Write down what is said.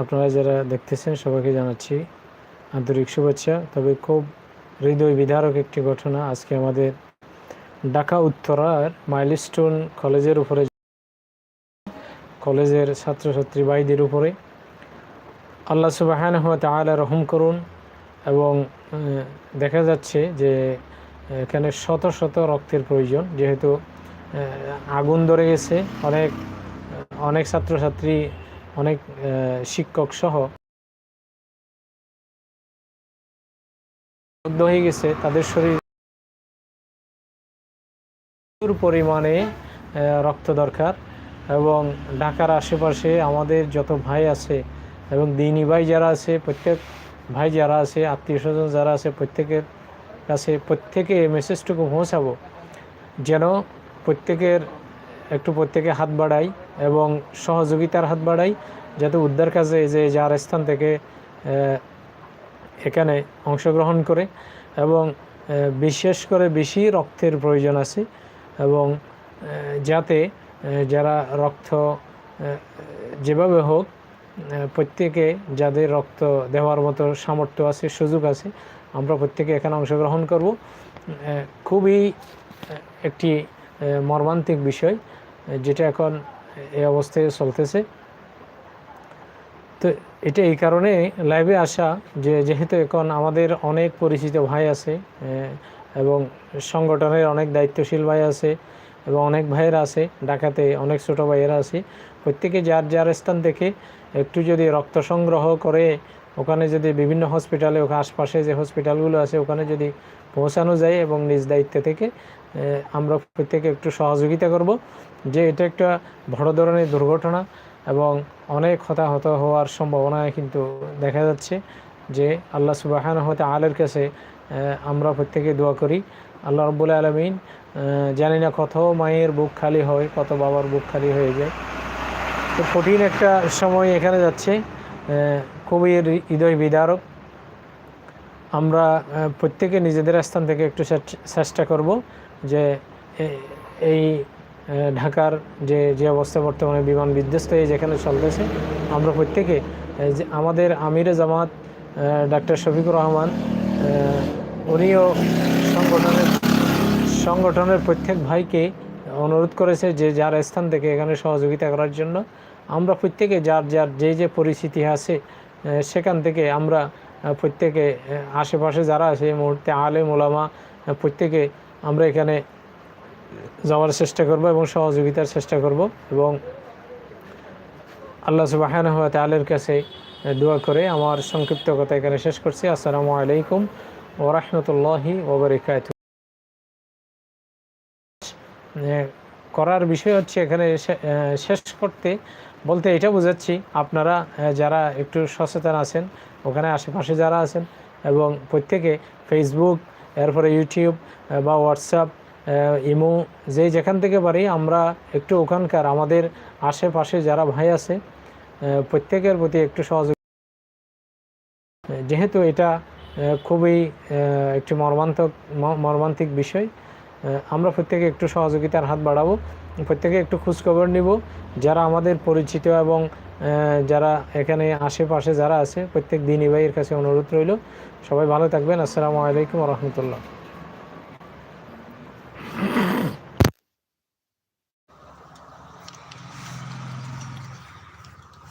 আপনারা যারা দেখতেছেন, সবাইকে জানাচ্ছি আন্তরিক শুভেচ্ছা। তবে খুব হৃদয় বিদারক একটি ঘটনা আজকে আমাদের ঢাকা উত্তরার মাইলস্টোন কলেজের উপরে, কলেজের ছাত্রছাত্রী ভাইদের উপরে। আল্লাহ সুবাহান হওয়া তাহলে রহম করুন এবং দেখা যাচ্ছে যে, এখানে শত শত রক্তের প্রয়োজন। যেহেতু আগুন ধরে গেছে, অনেক অনেক ছাত্রছাত্রী অনেক শিক্ষক সহ হয়ে গেছে তাদের শরীর। প্রচুর পরিমাণে রক্ত দরকার এবং ঢাকার আশেপাশে আমাদের যত ভাই আছে এবং দিনী ভাই যারা আছে, প্রত্যেক ভাই যারা আছে, আত্মীয় স্বজন যারা আছে, প্রত্যেকের কাছে প্রত্যেকে এই মেসেজটুকু পৌঁছাবো। যেন প্রত্যেকের একটু প্রত্যেকে হাত বাড়াই এবং সহযোগিতার হাত বাড়াই, যাতে উদ্ধার কাজে যে যার স্থান থেকে এখানে অংশগ্রহণ করে এবং বিশেষ করে বেশি রক্তের প্রয়োজন আছে এবং যাতে যারা রক্ত যেভাবে হোক প্রত্যেকে যাদের রক্ত দেওয়ার মতো সামর্থ্য আছে, সুযোগ আছে, আমরা প্রত্যেকে এখানে অংশগ্রহণ করব। খুবই একটি মর্মান্তিক বিষয়। যেটা এখন এই অবস্থায় চলতেছে। তো এটা এই কারণে লাইভে আসা যে, যেহেতু এখন আমাদের অনেক পরিচিত ভাই আছে এবং সংগঠনের অনেক দায়িত্বশীল ভাই আছে, এবং অনেক ভাইয়েরা আছে, ঢাকাতে অনেক ছোট ভাইয়েরা আছে। প্রত্যেকে যার যার স্থান থেকে একটু যদি রক্ত সংগ্রহ করে, ওখানে যদি বিভিন্ন হসপিটালে ওখানে আশপাশে যে হসপিটালগুলো আছে, ওখানে যদি পৌঁছানো যায় এবং নিজ দায়িত্ব থেকে আমরা প্রত্যেকে একটু সহযোগিতা করব। যে এটা একটা বড় ধরনের দুর্ঘটনা এবং অনেক হতাহত হওয়ার সম্ভাবনা কিন্তু দেখা যাচ্ছে যে আল্লাহ সুবাহান হতে আলের কাছে আমরা প্রত্যেকে দোয়া করি। আল্লাহ রব্বুল আলমিন জানি না কত মায়ের বুক খালি হয়, কত বাবার বুক খালি হয়ে যায়। তো কঠিন একটা সময় এখানে যাচ্ছে খুবই হৃদয় বিদারক। আমরা প্রত্যেকে নিজেদের স্থান থেকে একটু চেষ্টা করব যে এই ঢাকার যে যে অবস্থা বর্তমানে বিমান বিধ্বস্ত হয়ে যেখানে চলতেছে, আমরা প্রত্যেকে যে আমাদের আমিরে জামাত ডাক্তার শফিকুর রহমান উনিও সংগঠনের সংগঠনের প্রত্যেক ভাইকে অনুরোধ করেছে যে যার স্থান থেকে এখানে সহযোগিতা করার জন্য। আমরা প্রত্যেকে যার যার যে যে পরিস্থিতি আছে সেখান থেকে আমরা প্রত্যেকে আশেপাশে যারা আছে, এই মুহূর্তে আলে মোলামা প্রত্যেকে আমরা এখানে যাওয়ার চেষ্টা করব এবং সহযোগিতার চেষ্টা করব এবং আল্লাহ সুবাহান তালের কাছে দোয়া করে আমার সংক্ষিপ্ত কথা এখানে শেষ করছি। আসসালামু আলাইকুম ওরহমতুল্লাহি ওবরিকাত করার বিষয় হচ্ছে এখানে শেষ করতে বলতে এটা বোঝাচ্ছি, আপনারা যারা একটু সচেতন আছেন, ওখানে আশেপাশে যারা আছেন এবং প্রত্যেকে ফেসবুক এরপরে ইউটিউব বা হোয়াটসঅ্যাপ ইমো, যে যেখান থেকে পারি, আমরা একটু ওখানকার, আমাদের আশেপাশে যারা ভাই আছে প্রত্যেকের প্রতি একটু সহযোগ যেহেতু এটা খুবই একটি মর্মান্তক মর্মান্তিক বিষয় আমরা প্রত্যেকে একটু সহযোগিতার হাত বাড়াবো, প্রত্যেকে একটু খোঁজখবর নিব, যারা আমাদের পরিচিত এবং যারা এখানে আশেপাশে যারা আছে, প্রত্যেক দিনই ভাইয়ের কাছে অনুরোধ রইল। সবাই ভালো থাকবেন। আসসালামু আলাইকুম রহমতুল্লাহ।